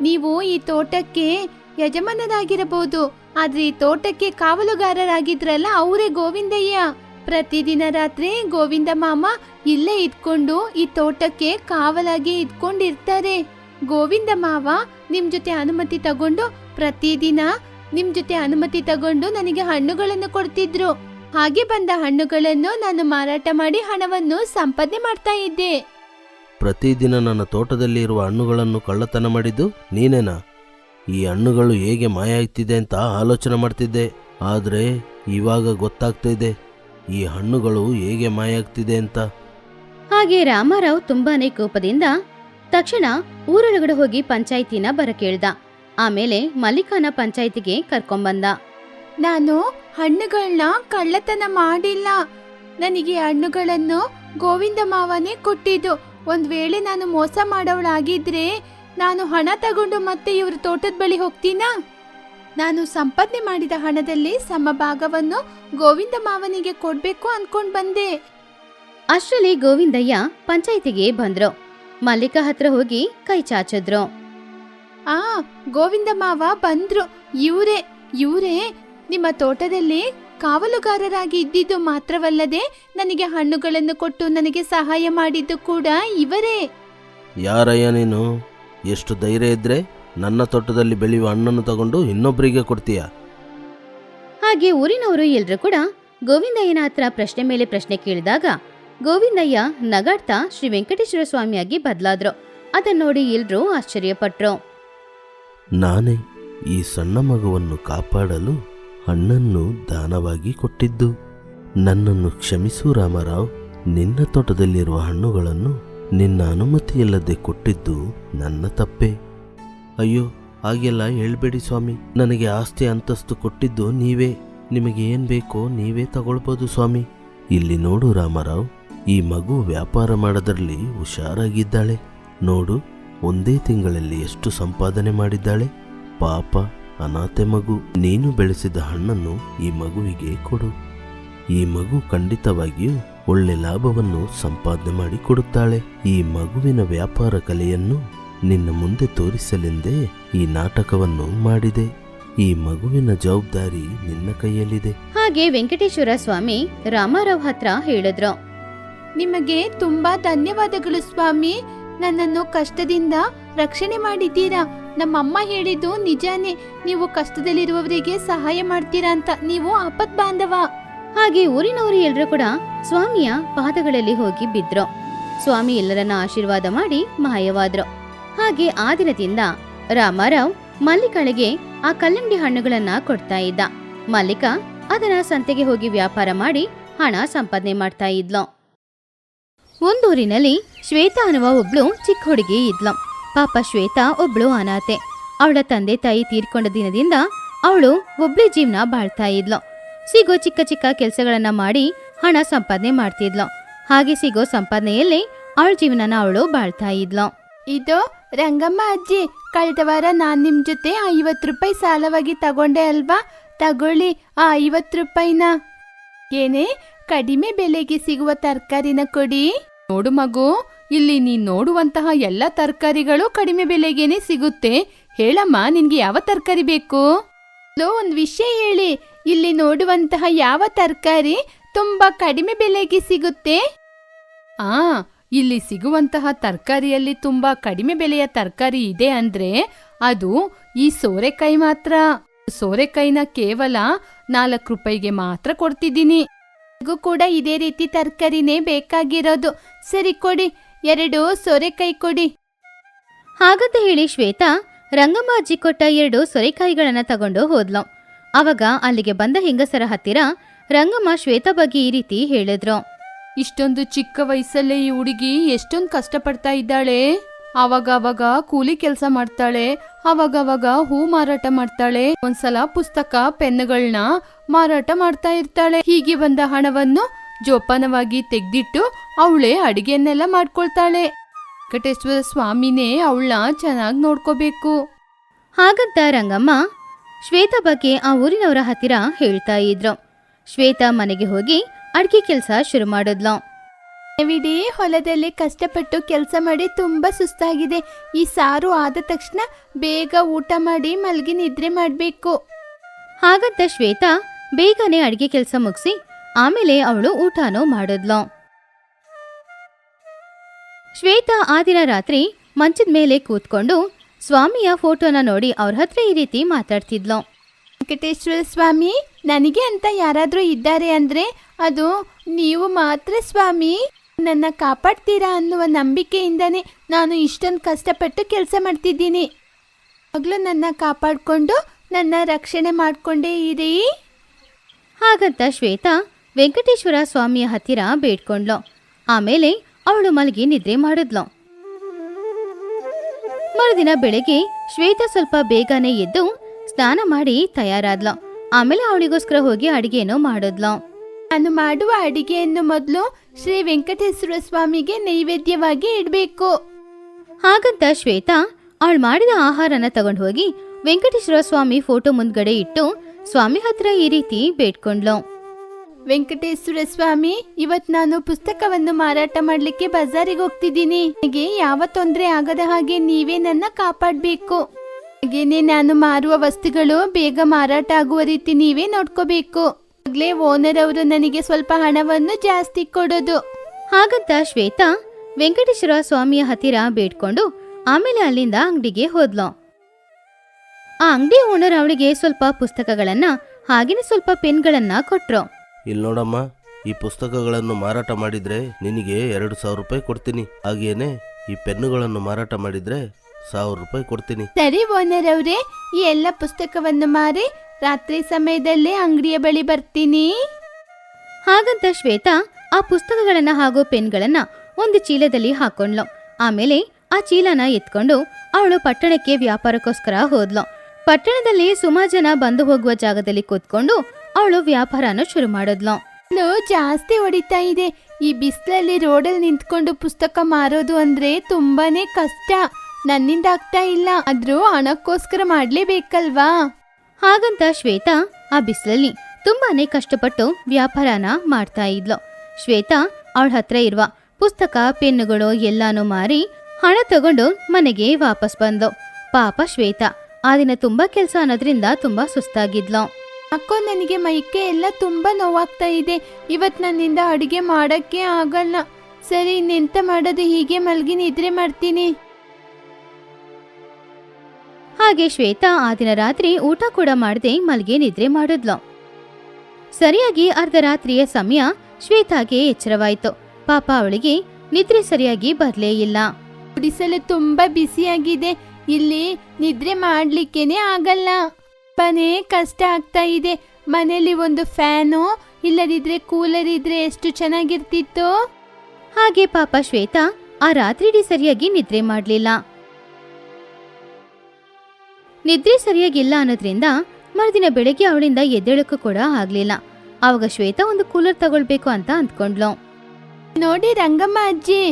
ನೀವು ಈ ತೋಟಕ್ಕೆ ಯಜಮಾನರಾಗಿರಬಹುದು. ಆದ್ರೆ ಈ ತೋಟಕ್ಕೆ ಕಾವಲುಗಾರರಾಗಿದ್ರಲ್ಲ ಅವರೇ ಗೋವಿಂದಯ್ಯ. ಪ್ರತಿದಿನ ರಾತ್ರಿ ಗೋವಿಂದ ಮಾಮ ಇಲ್ಲೇ ಇದ್ಕೊಂಡು ಈ ತೋಟಕ್ಕೆ ಕಾವಲಾಗಿ ಇದ್ಕೊಂಡಿರ್ತಾರೆ. ಗೋವಿಂದ ಮಾವ ನಿಮ್ ಜೊತೆ ಅನುಮತಿ ತಗೊಂಡು ಪ್ರತಿದಿನ ನಿಮ್ ಜೊತೆ ಅನುಮತಿ ತಗೊಂಡು ನನಗೆ ಹಣ್ಣುಗಳನ್ನು ಕೊಡ್ತಿದ್ರು. ಹಾಗೆ ಬಂದ ಹಣ್ಣುಗಳನ್ನು ನಾನು ಮಾರಾಟ ಮಾಡಿ ಹಣವನ್ನು ಸಂಪಾದನೆ ಮಾಡ್ತಾ ಇದ್ದೆ. ಪ್ರತಿದಿನ ನನ್ನ ತೋಟದಲ್ಲಿ ಇರುವ ಹಣ್ಣುಗಳನ್ನು ಕಳ್ಳತನ ಮಾಡಿದ್ದು ನೀನೇನಾ? ಈ ಹಣ್ಣುಗಳು ಹೇಗೆ ಮಾಯ ಆಗ್ತಿದೆ ಅಂತ ಆಲೋಚನೆ ಮಾಡ್ತಿದ್ದೆ. ಆದರೆ ಇವಾಗ ಗೊತ್ತಾಗ್ತಿದೆ ಈ ಹಣ್ಣುಗಳು ಹೇಗೆ ಮಾಯ ಆಗ್ತಿದೆ ಅಂತ. ಹಾಗೆ ರಾಮಾರಾವ್ ತುಂಬಾನೇ ಕೋಪದಿಂದ ತಕ್ಷಣ ಊರೊಳಗಡೆ ಹೋಗಿ ಪಂಚಾಯಿತಿನ ಬರ ಕೇಳ್ದ. ಆಮೇಲೆ ಮಲ್ಲಿಕಾನ ಪಂಚಾಯಿತಿಗೆ ಕರ್ಕೊಂಡ್ಬಂದ ನಾನು ಹಣ್ಣುಗಳನ್ನ ಕಳ್ಳತನ ಮಾಡಿಲ್ಲ. ನನಗೆ ಹಣ್ಣುಗಳನ್ನು ಗೋವಿಂದ ಮಾವನೇ ಕೊಟ್ಟಿದ್ದು. ಒಂದ್ ವೇಳೆ ನಾನು ಮೋಸ ಮಾಡೋಳಾಗಿದ್ರೆ ನಾನು ಹಣ ತಗೊಂಡು ಮತ್ತೆ ಇವ್ರ ತೋಟದ ಬಳಿ ಹೋಗ್ತೀನಾ? ನಾನು ಸಂಪಾದನೆ ಮಾಡಿದ ಹಣದಲ್ಲಿ ಸಮ ಭಾಗವನ್ನು ಗೋವಿಂದ ಮಾವನಿಗೆ ಕೊಡ್ಬೇಕು ಅನ್ಕೊಂಡ್ ಬಂದೆ. ಅಷ್ಟರಲ್ಲಿ ಗೋವಿಂದಯ್ಯ ಪಂಚಾಯಿತಿಗೆ ಬಂದ್ರು. ಮಲ್ಲಿಕಾ ಹತ್ರ ಹೋಗಿ ಕೈ ಚಾಚದ್ರು. ಆ ಗೋವಿಂದ ಮಾವ ಬಂದ್ರು. ಇವರೇ ಇವ್ರೇ ನಿಮ್ಮ ತೋಟದಲ್ಲಿ ಕಾವಲುಗಾರರಾಗಿ ಇದ್ದಿದ್ದು ಮಾತ್ರವಲ್ಲದೆ ನನಗೆ ಹಣ್ಣುಗಳನ್ನು ಕೊಟ್ಟು ನನಗೆ ಸಹಾಯ ಮಾಡಿದ್ದು ಕೂಡ ಇವರೇ. ಯಾರಯ್ಯ ನೀನು? ಎಷ್ಟು ಧೈರ್ಯ ಇದ್ರೆ ನನ್ನ ತೋಟದಲ್ಲಿ ಬೆಳೆಯುವ ಹಣ್ಣನ್ನು ತಗೊಂಡು ಇನ್ನೊಬ್ಬರಿಗೆ ಕೊಡ್ತೀಯ? ಹಾಗೆ ಊರಿನವರು ಎಲ್ರೂ ಕೂಡ ಗೋವಿಂದಯ್ಯನ ಹತ್ರ ಪ್ರಶ್ನೆ ಮೇಲೆ ಪ್ರಶ್ನೆ ಕೇಳಿದಾಗ ಗೋವಿಂದಯ್ಯ ನಗಾಡ್ತಾ ಶ್ರೀ ವೆಂಕಟೇಶ್ವರ ಸ್ವಾಮಿಯಾಗಿ ಬದಲಾದ್ರು. ಅದನ್ನ ನೋಡಿ ಎಲ್ರೂ ಆಶ್ಚರ್ಯಪಟ್ರು. ನಾನೇ ಈ ಸಣ್ಣ ಮಗುವನ್ನು ಕಾಪಾಡಲು ಹಣ್ಣನ್ನು ದಾನವಾಗಿ ಕೊಟ್ಟಿದ್ದು. ನನ್ನನ್ನು ಕ್ಷಮಿಸು ರಾಮರಾವ್. ನಿನ್ನ ತೋಟದಲ್ಲಿರುವ ಹಣ್ಣುಗಳನ್ನು ನಿನ್ನ ಅನುಮತಿಯಿಲ್ಲದೆ ಕೊಟ್ಟಿದ್ದು ನನ್ನ ತಪ್ಪೆ. ಅಯ್ಯೋ, ಹಾಗೆಲ್ಲ ಹೇಳ್ಬೇಡಿ ಸ್ವಾಮಿ. ನನಗೆ ಆಸ್ತಿ ಅಂತಸ್ತು ಕೊಟ್ಟಿದ್ದು ನೀವೇ. ನಿಮಗೆ ಏನು ಬೇಕೋ ನೀವೇ ತಗೊಳ್ಬೋದು ಸ್ವಾಮಿ. ಇಲ್ಲಿ ನೋಡು ರಾಮರಾವ್, ಈ ಮಗು ವ್ಯಾಪಾರ ಮಾಡೋದರಲ್ಲಿ ಹುಷಾರಾಗಿದ್ದಾಳೆ. ನೋಡು, ಒಂದೇ ತಿಂಗಳಲ್ಲಿ ಎಷ್ಟು ಸಂಪಾದನೆ ಮಾಡಿದ್ದಾಳೆ. ಪಾಪ, ಅನಾಥೆ ಮಗು. ನೀನು ಬೆಳೆಸಿದ ಹಣ್ಣನ್ನು ಈ ಮಗುವಿಗೆ ಕೊಡು. ಈ ಮಗು ಖಂಡಿತವಾಗಿಯೂ ಒಳ್ಳೆ ಲಾಭವನ್ನು ಸಂಪಾದನೆ ಮಾಡಿ ಕೊಡುತ್ತಾಳೆ. ಈ ಮಗುವಿನ ವ್ಯಾಪಾರ ಕಲೆಯನ್ನು ನಿನ್ನ ಮುಂದೆ ತೋರಿಸಲೆಂದೇ ಈ ನಾಟಕವನ್ನು ಮಾಡಿದೆ. ಈ ಮಗುವಿನ ಜವಾಬ್ದಾರಿ ನಿನ್ನ ಕೈಯಲ್ಲಿದೆ. ಹಾಗೆ ವೆಂಕಟೇಶ್ವರ ಸ್ವಾಮಿ ರಾಮಾರಾವ್ ಹತ್ರ ಹೇಳಿದ್ರು. ನಿಮಗೆ ತುಂಬಾ ಧನ್ಯವಾದಗಳು ಸ್ವಾಮಿ. ನನ್ನನ್ನು ಕಷ್ಟದಿಂದ ರಕ್ಷಣೆ ಮಾಡಿದ್ದೀರಾ? ನಮ್ಮಮ್ಮ ಹೇಳಿದ್ದು ನಿಜಾನೇ. ನೀವು ಕಷ್ಟದಲ್ಲಿರುವವರಿಗೆ ಸಹಾಯ ಮಾಡ್ತೀರಾ ಅಂತ ನೀವು ಆಪತ್ ಬಾಂಧವ ಹಾಗೆ ಊರಿನವರು ಎಲ್ಲರೂ ಕೂಡ ಸ್ವಾಮಿಯ ಪಾದಗಳಲ್ಲಿ ಹೋಗಿ ಬಿದ್ರು. ಸ್ವಾಮಿ ಎಲ್ಲರನ್ನ ಆಶೀರ್ವಾದ ಮಾಡಿ ಮಾಯವಾದ್ರು. ಹಾಗೆ ಆ ದಿನದಿಂದ ರಾಮಾರಾವ್ ಮಲ್ಲಿಕಾಳಿಗೆ ಆ ಕಲ್ಲಂಗಡಿ ಹಣ್ಣುಗಳನ್ನ ಕೊಡ್ತಾ ಇದ್ದ. ಮಲ್ಲಿಕ ಅದನ್ನ ಸಂತೆಗೆ ಹೋಗಿ ವ್ಯಾಪಾರ ಮಾಡಿ ಹಣ ಸಂಪಾದನೆ ಮಾಡ್ತಾ ಇದ್ಲು. ಒಂದೂರಿನಲ್ಲಿ ಶ್ವೇತಾ ಅನ್ನುವ ಒಬ್ಳು ಚಿಕ್ಕ ಹುಡುಗಿ ಇದ್ಲು. ಪಾಪ ಶ್ವೇತಾ ಒಬ್ಳು ಅನಾಥೆ ಅವಳ ತಂದೆ ತಾಯಿ ತೀರ್ಕೊಂಡ ದಿನದಿಂದ ಅವಳು ಒಬ್ಳೆ ಜೀವನ ಬಾಳ್ತಾ ಇದ್ಲು. ಸಿಗೋ ಚಿಕ್ಕ ಚಿಕ್ಕ ಕೆಲಸಗಳನ್ನ ಮಾಡಿ ಹಣ ಸಂಪಾದನೆ ಮಾಡ್ತಿದ್ಲು. ಹಾಗೆ ಸಿಗೋ ಸಂಪಾದನೆಯಲ್ಲಿ ಅವಳ ಜೀವನನ ಅವಳು ಬಾಳ್ತಾ ಇದ್ಲು. ಇದು ರಂಗಮ್ಮ ಅಜ್ಜಿ, ಕಳೆದ ವಾರ ನಾನ್ ನಿಮ್ ಜೊತೆ ಐವತ್ತು ರೂಪಾಯಿ ಸಾಲವಾಗಿ ತಗೊಂಡೆ ಅಲ್ವಾ? ತಗೊಳ್ಳಿ, ಆ ಐವತ್ತು ರೂಪಾಯಿನ. ಏನೇ, ಕಡಿಮೆ ಬೆಲೆಗೆ ಸಿಗುವ ತರಕಾರಿನ ಕೊಡಿ. ನೋಡು ಮಗು, ಇಲ್ಲಿ ನೀ ನೋಡುವಂತಹ ಎಲ್ಲ ತರಕಾರಿಗಳು ಕಡಿಮೆ ಬೆಲೆಗೇನೆ ಸಿಗುತ್ತೆ. ಹೇಳಮ್ಮ, ನಿನ್ಗೆ ಯಾವ ತರಕಾರಿ ಬೇಕು? ಒಂದ್ ವಿಷಯ ಹೇಳಿ. ಇಲ್ಲಿ ನೋಡುವಂತಹ ಯಾವ ತರಕಾರಿ ತುಂಬಾ ಕಡಿಮೆ ಬೆಲೆಗೆ ಸಿಗುತ್ತೆ? ಆ, ಇಲ್ಲಿ ಸಿಗುವಂತಹ ತರಕಾರಿಯಲ್ಲಿ ತುಂಬಾ ಕಡಿಮೆ ಬೆಲೆಯ ತರಕಾರಿ ಇದೆ ಅಂದ್ರೆ ಅದು ಈ ಸೋರೆಕಾಯಿ ಮಾತ್ರ. ಸೋರೆಕಾಯಿನ ಕೇವಲ ನಾಲ್ಕು ರೂಪಾಯಿಗೆ ಮಾತ್ರ ಕೊಡ್ತಿದ್ದೀನಿ. ಕೂಡ ಇದೇ ರೀತಿ ತರಕಾರಿನೇ ಬೇಕಾಗಿರೋದು. ಸರಿ ಕೊಡಿ, ಎರಡು ಸೋರೆಕಾಯಿ ಕೊಡಿ. ಹಾಗಂತ ಹೇಳಿ ಶ್ವೇತಾ ರಂಗಮ್ಮ ಅಜ್ಜಿ ಕೊಟ್ಟ ಎರಡು ಸೊರೆಕಾಯಿಗಳನ್ನ ತಗೊಂಡು ಹೋದ್ಲು. ಅವಾಗ ಅಲ್ಲಿಗೆ ಬಂದ ಹೆಂಗಸರ ಹತ್ತಿರ ರಂಗಮ್ಮ ಶ್ವೇತ ಬಗ್ಗೆ ಈ ರೀತಿ ಹೇಳಿದ್ರು. ಇಷ್ಟೊಂದು ಚಿಕ್ಕ ವಯಸ್ಸಲ್ಲೇ ಈ ಹುಡುಗಿ ಎಷ್ಟೊಂದು ಕಷ್ಟಪಡ್ತಾ ಇದ್ದಾಳೆ? ಅವಾಗ ಅವಾಗ ಕೂಲಿ ಕೆಲಸ ಮಾಡ್ತಾಳೆ ಅವಾಗ ಅವಾಗ ಹೂ ಮಾರಾಟ ಮಾಡ್ತಾಳೆ ಒಂದ್ಸಲ ಪುಸ್ತಕ ಪೆನ್ಗಳನ್ನ ಮಾರಾಟ ಮಾಡ್ತಾ ಇರ್ತಾಳೆ. ಹೀಗೆ ಬಂದ ಹಣವನ್ನು ಜೋಪಾನವಾಗಿ ತೆಗ್ದಿಟ್ಟು ಅವಳೇ ಅಡಿಗೆಯನ್ನೆಲ್ಲ ಮಾಡ್ಕೊಳ್ತಾಳೆ. ವೆಂಕಟೇಶ್ವರ ಸ್ವಾಮಿನೇ ಅವಳನ್ನ ಚೆನ್ನಾಗಿ ನೋಡ್ಕೋಬೇಕು. ಹಾಗಂತ ರಂಗಮ್ಮ ಶ್ವೇತಾ ಬಗ್ಗೆ ಆ ಊರಿನವರ ಹತ್ತಿರ ಹೇಳ್ತಾ ಇದ್ರು. ಶ್ವೇತ ಮನೆಗೆ ಹೋಗಿ ಅಡಿಗೆ ಕೆಲಸ ಶುರು ಮಾಡಿದ್ಲು. ನಾವಿಡೀ ಹೊಲದಲ್ಲಿ ಕಷ್ಟಪಟ್ಟು ಕೆಲಸ ಮಾಡಿ ತುಂಬಾ ಸುಸ್ತಾಗಿದೆ. ಈ ಸಾರು ಆದ ತಕ್ಷಣ ಬೇಗ ಊಟ ಮಾಡಿ ಮಲಗಿ ನಿದ್ರೆ ಮಾಡಬೇಕು. ಹಾಗಂತ ಶ್ವೇತಾ ಬೇಗನೆ ಅಡಿಗೆ ಕೆಲಸ ಮುಗಿಸಿ ಆಮೇಲೆ ಅವಳು ಊಟನೂ ಮಾಡಿದ್ಲು. ಶ್ವೇತಾ ಆ ದಿನ ರಾತ್ರಿ ಮಂಚದ ಮೇಲೆ ಕೂತ್ಕೊಂಡು ಸ್ವಾಮಿಯ ಫೋಟೋನ ನೋಡಿ ಅವ್ರ ಹತ್ರ ಈ ರೀತಿ ಮಾತಾಡ್ತಿದ್ಲು. ವೆಂಕಟೇಶ್ವರ ಸ್ವಾಮಿ ನನಗೆ ಅಂತ ಯಾರಾದರೂ ಇದ್ದಾರೆ ಅಂದರೆ ಅದು ನೀವು ಮಾತ್ರ ಸ್ವಾಮಿ. ನನ್ನ ಕಾಪಾಡ್ತೀರಾ ಅನ್ನುವ ನಂಬಿಕೆಯಿಂದನೇ ನಾನು ಇಷ್ಟೊಂದು ಕಷ್ಟಪಟ್ಟು ಕೆಲಸ ಮಾಡ್ತಿದ್ದೀನಿ. ಮಗಳು ನನ್ನ ಕಾಪಾಡಿಕೊಂಡು ನನ್ನ ರಕ್ಷಣೆ ಮಾಡಿಕೊಂಡೇ ಇರಿ. ಹಾಗಂತ ಶ್ವೇತಾ ವೆಂಕಟೇಶ್ವರ ಸ್ವಾಮಿಯ ಹತ್ತಿರ ಬೇಡ್ಕೊಂಡ್ಲು. ಆಮೇಲೆ ಅವಳು ಮಲಗಿ ನಿದ್ರೆ ಮಾಡಿದ್ಲು. ಮರುದಿನ ಬೆಳಗ್ಗೆ ಶ್ವೇತಾ ಸ್ವಲ್ಪ ಬೇಗನೆ ಎದ್ದು ಸ್ನಾನ ಮಾಡಿ ತಯಾರಾದ್ಲು. ಆಮೇಲೆ ಅವಳಿಗೋಸ್ಕರ ಹೋಗಿ ಅಡಿಗೆಯನ್ನು ಮಾಡಿದ್ಲು. ನಾನು ಮಾಡುವ ಅಡಿಗೆಯನ್ನು ಮೊದಲು ಶ್ರೀ ವೆಂಕಟೇಶ್ವರ ಸ್ವಾಮಿಗೆ ನೈವೇದ್ಯವಾಗಿ ಇಡಬೇಕು. ಹಾಗಂತ ಶ್ವೇತಾ ಅವಳು ಮಾಡಿದ ಆಹಾರನ ತಗೊಂಡು ಹೋಗಿ ವೆಂಕಟೇಶ್ವರ ಸ್ವಾಮಿ ಫೋಟೋ ಮುಂದ್ಗಡೆ ಇಟ್ಟು ಸ್ವಾಮಿ ಹತ್ರ ಈ ರೀತಿ ಬೇಡ್ಕೊಂಡ್ಲು. ವೆಂಕಟೇಶ್ವರ ಸ್ವಾಮಿ, ಇವತ್ ನಾನು ಪುಸ್ತಕವನ್ನು ಮಾರಾಟ ಮಾಡ್ಲಿಕ್ಕೆ ಬಜಾರಿಗೆ ಹೋಗ್ತಿದ್ದೀನಿ. ನನಗೆ ಯಾವ ತೊಂದರೆ ಆಗದ ಹಾಗೆ ನೀವೇ ನನ್ನ ಕಾಪಾಡಬೇಕು. ಹಾಗೇನೆ ನಾನು ಮಾರುವ ವಸ್ತುಗಳು ಬೇಗ ಮಾರಾಟ ಆಗುವ ರೀತಿ ನೀವೇ ನೋಡ್ಕೋಬೇಕು. ಆಗ್ಲೇ ಓನರ್ ಅವರು ನನಗೆ ಸ್ವಲ್ಪ ಹಣವನ್ನು ಜಾಸ್ತಿ ಕೊಡೋದು. ಹಾಗಂತ ಶ್ವೇತಾ, ವೆಂಕಟೇಶ್ವರ ಸ್ವಾಮಿಯ ಹತ್ತಿರ ಬೇಡ್ಕೊಂಡು ಆಮೇಲೆ ಅಲ್ಲಿಂದ ಅಂಗಡಿಗೆ ಹೋದ್ಲು. ಆ ಅಂಗಡಿ ಓನರ್ ಅವಳಿಗೆ ಸ್ವಲ್ಪ ಪುಸ್ತಕಗಳನ್ನ, ಹಾಗೇನೆ ಸ್ವಲ್ಪ ಪೆನ್ಗಳನ್ನ ಕೊಟ್ರು. ಇಲ್ಲಿ ನೋಡಮ್ಮ ಈ ಪುಸ್ತಕಗಳನ್ನು ಮಾರಾಟ ಮಾಡಿದ್ರೆ ನಿನಗೆ ಎರಡು ಸಾವಿರ ರೂಪಾಯಿ ಕೊಡ್ತೀನಿ. ಹಾಗೇನೆ ಈ ಪೆನ್ನುಗಳನ್ನು ಮಾರಾಟ ಮಾಡಿದ್ರೆ ಸಾವಿರ ರೂಪಾಯಿ ಕೊಡ್ತೀನಿ. ಸರಿ ಓನರ್ ಅವರೇ ಈ ಎಲ್ಲ ಪುಸ್ತಕವನ್ನು ಮಾರಿ ರಾತ್ರಿ ಸಮಯದಲ್ಲೇ ಅಂಗಡಿಯ ಬಳಿ ಬರ್ತೀನಿ. ಹಾಗಂತ ಶ್ವೇತಾ ಆ ಪುಸ್ತಕಗಳನ್ನ ಹಾಗೂ ಪೆನ್ಗಳನ್ನ ಒಂದು ಚೀಲದಲ್ಲಿ ಹಾಕೊಂಡ್ಲು. ಆಮೇಲೆ ಆ ಚೀಲನ ಎತ್ಕೊಂಡು ಅವಳು ಪಟ್ಟಣಕ್ಕೆ ವ್ಯಾಪಾರಕ್ಕೋಸ್ಕರ ಹೋದ್ಲು. ಪಟ್ಟಣದಲ್ಲಿ ಸುಮಾರು ಜನ ಬಂದು ಹೋಗುವ ಜಾಗದಲ್ಲಿ ಕೂತ್ಕೊಂಡು ಅವಳು ವ್ಯಾಪಾರನ ಶುರು ಮಾಡಿದ್ಲು. ನಾನು ಜಾಸ್ತಿ ಹೊಡಿತಾ ಇದೆ. ಈ ಬಿಸಿಲಲ್ಲಿ ರೋಡಲ್ಲಿ ನಿಂತ್ಕೊಂಡು ಪುಸ್ತಕ ಮಾರೋದು ಅಂದ್ರೆ ತುಂಬಾನೇ ಕಷ್ಟ. ನನ್ನಿಂದ ಆಗ್ತಾ ಇಲ್ಲ. ಆದ್ರೂ ಹಣಕ್ಕೋಸ್ಕರ ಮಾಡ್ಲೇಬೇಕಲ್ವಾ? ಹಾಗಂತ ಶ್ವೇತಾ ಆ ಬಿಸಿಲಲ್ಲಿ ತುಂಬಾನೇ ಕಷ್ಟಪಟ್ಟು ವ್ಯಾಪಾರನ ಮಾಡ್ತಾ ಇದ್ಲು. ಶ್ವೇತಾ ಅವಳ ಹತ್ರ ಇರುವ ಪುಸ್ತಕ ಪೆನ್ನುಗಳು ಎಲ್ಲಾನು ಮಾರಿ ಹಣ ತಗೊಂಡು ಮನೆಗೆ ವಾಪಸ್ ಬಂದ್ಲು. ಪಾಪ ಶ್ವೇತಾ ಆ ದಿನ ತುಂಬಾ ಕೆಲಸ ಅನ್ನೋದ್ರಿಂದ ತುಂಬಾ ಸುಸ್ತಾಗಿದ್ಲು. ಯಾಕೋ ನನಗೆ ಮೈಕೆ ಎಲ್ಲ ತುಂಬಾ ನೋವಾಗ್ತಾ ಇದೆ. ಇವತ್ ನನ್ನಿಂದ ಅಡುಗೆ ಮಾಡಕ್ಕೆ ಆಗಲ್ಲ. ಸರಿ ಇನ್ನೆಂತ ಮಾಡೋದು ಹೀಗೆ ಮಲಗಿ ನಿದ್ರೆ ಮಾಡ್ತೀನಿ. ಹಾಗೆ ಶ್ವೇತಾ ಆ ದಿನ ರಾತ್ರಿ ಊಟ ಕೂಡ ಮಾಡದೆ ಮಲ್ಗೆ ನಿದ್ರೆ ಮಾಡಿದ್ಲು. ಸರಿಯಾಗಿ ಅರ್ಧ ರಾತ್ರಿಯ ಸಮಯ ಶ್ವೇತಾಗೆ ಎಚ್ಚರವಾಯಿತು. ಪಾಪ ಅವಳಿಗೆ ನಿದ್ರೆ ಸರಿಯಾಗಿ ಬರ್ಲೇ ಇಲ್ಲ. ಗುಡಿಸಲು ತುಂಬಾ ಬಿಸಿಯಾಗಿದೆ. ಇಲ್ಲಿ ನಿದ್ರೆ ಮಾಡ್ಲಿಕ್ಕೇನೆ ಆಗಲ್ಲ. ತುಂಬಾನೇ ಕಷ್ಟ ಆಗ್ತಾ ಇದೆ. ಮನೆಯಲ್ಲಿ ಒಂದು ಫ್ಯಾನು ಇಲ್ಲದಿದ್ರೆ ಕೂಲರ್ ಇದ್ರೆ ಎಷ್ಟು ಚೆನ್ನಾಗಿರ್ತಿತ್ತು? ಹಾಗೆ ಪಾಪ ಶ್ವೇತಾ ಆ ರಾತ್ರಿಡೀ ಸರಿಯಾಗಿ ನಿದ್ರೆ ಮಾಡಲಿಲ್ಲ. ನಿದ್ರೆ ಸರಿಯಾಗಿಲ್ಲ ಅನ್ನೋದ್ರಿಂದ ಮರುದಿನ ಬೆಳಗ್ಗೆ ಅವಳಿಂದ ಎದ್ದೇಳಕ್ಕೂ ಕೂಡ ಆಗ್ಲಿಲ್ಲ. ಆವಾಗ ಶ್ವೇತಾ ಒಂದು ಕೂಲರ್ ತಗೊಳ್ಬೇಕು ಅಂತ ಅಂದ್ಕೊಂಡ್ಲು. ನೋಡಿ ರಂಗಮ್ಮ ಅಜ್ಜಿ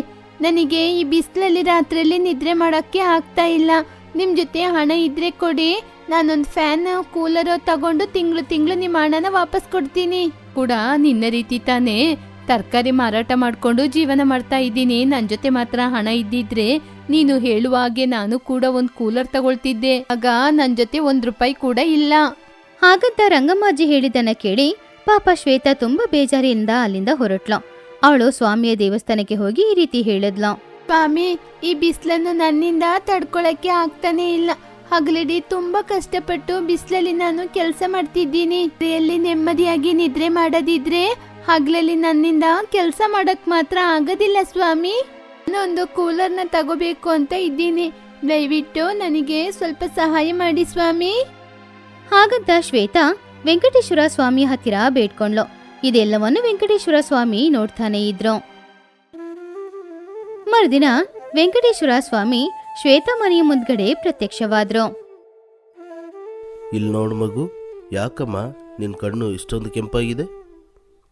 ನನಗೆ ಈ ಬಿಸಿಲಲ್ಲಿ ರಾತ್ರಿಯಲ್ಲಿ ನಿದ್ರೆ ಮಾಡೋಕ್ಕೆ ಆಗ್ತಾ ಇಲ್ಲ. ನಿಮ್ ಜೊತೆ ಹಣ ಇದ್ರೆ ಕೊಡಿ. ನಾನೊಂದು ಫ್ಯಾನ್ ಕೂಲರ್ ತಗೊಂಡು ತಿಂಗಳು ತಿಂಗಳು ನಿಮ್ಮ ಹಣನ ವಾಪಸ್ ಕೊಡ್ತೀನಿ. ಕೂಡ ನಿನ್ನ ರೀತಿ ತಾನೇ ತರಕಾರಿ ಮಾರಾಟ ಮಾಡ್ಕೊಂಡು ಜೀವನ ಮಾಡ್ತಾ ಇದ್ದೀನಿ. ನನ್ನ ಜೊತೆ ಮಾತ್ರ ಹಣ ಇದ್ದಿದ್ರೆ ನೀನು ಹೇಳುವ ಹಾಗೆ ನಾನು ಕೂಡ ಒಂದು ಕೂಲರ್ ತಗೊಳ್ತಿದ್ದೆ. ಆಗ ನನ್ನ ಜೊತೆ ಒಂದ್ ರೂಪಾಯಿ ಕೂಡ ಇಲ್ಲ. ಹಾಗಂತ ರಂಗಮ್ಮಾಜಿ ಹೇಳಿದ್ದನ್ನ ಕೇಳಿ ಪಾಪ ಶ್ವೇತಾ ತುಂಬಾ ಬೇಜಾರಿಯಿಂದ ಅಲ್ಲಿಂದ ಹೊರಟ್ಲು. ಅವಳು ಸ್ವಾಮಿಯ ದೇವಸ್ಥಾನಕ್ಕೆ ಹೋಗಿ ಈ ರೀತಿ ಹೇಳಿದ್ಲು. ಸ್ವಾಮಿ ಈ ಬಿಸಿಲನ್ನು ನನ್ನಿಂದ ತಡ್ಕೊಳಕ್ಕೆ ಆಗ್ತಾನೆ ಇಲ್ಲ. ಹಗಲಿಡಿ ತುಂಬಾ ಕಷ್ಟಪಟ್ಟು ಬಿಸಿಲಲ್ಲಿ ನಾನು ಕೆಲಸ ಮಾಡ್ತಿದ್ದೀನಿ. ಎಲ್ಲಿ ನೆಮ್ಮದಿಯಾಗಿ ನಿದ್ರೆ ಮಾಡದಿದ್ರೆ ಹಗಲಲ್ಲಿ ನನ್ನಿಂದ ಕೆಲಸ ಮಾಡಕ್ ಮಾತ್ರ ಆಗೋದಿಲ್ಲ ಸ್ವಾಮಿ. ನಾನೊಂದು ಕೂಲರ್ನ ತಗೋಬೇಕು ಅಂತ ಇದ್ದೀನಿ. ದಯವಿಟ್ಟು ನನಗೆ ಸ್ವಲ್ಪ ಸಹಾಯ ಮಾಡಿ ಸ್ವಾಮಿ. ಹಾಗಂತ ಶ್ವೇತಾ ವೆಂಕಟೇಶ್ವರ ಸ್ವಾಮಿ ಹತ್ತಿರ ಬೇಡ್ಕೊಂಡ್ಲು ಇದೆಲ್ಲವನ್ನು ವೆಂಕಟೇಶ್ವರ ಸ್ವಾಮಿ ನೋಡ್ತಾನೆ ಇದ್ರು. ಮರುದಿನ ವೆಂಕಟೇಶ್ವರ ಸ್ವಾಮಿ ಶ್ವೇತಾ ಮನೆಯ ಮುಂದ್ಗಡೆ ಪ್ರತ್ಯಕ್ಷವಾದ್ರು. ಇಲ್ಲಿ ನೋಡು ಮಗು ಯಾಕಮ್ಮ ನಿನ್ನ ಕಣ್ಣು ಇಷ್ಟೊಂದು ಕೆಂಪಾಗಿದೆ?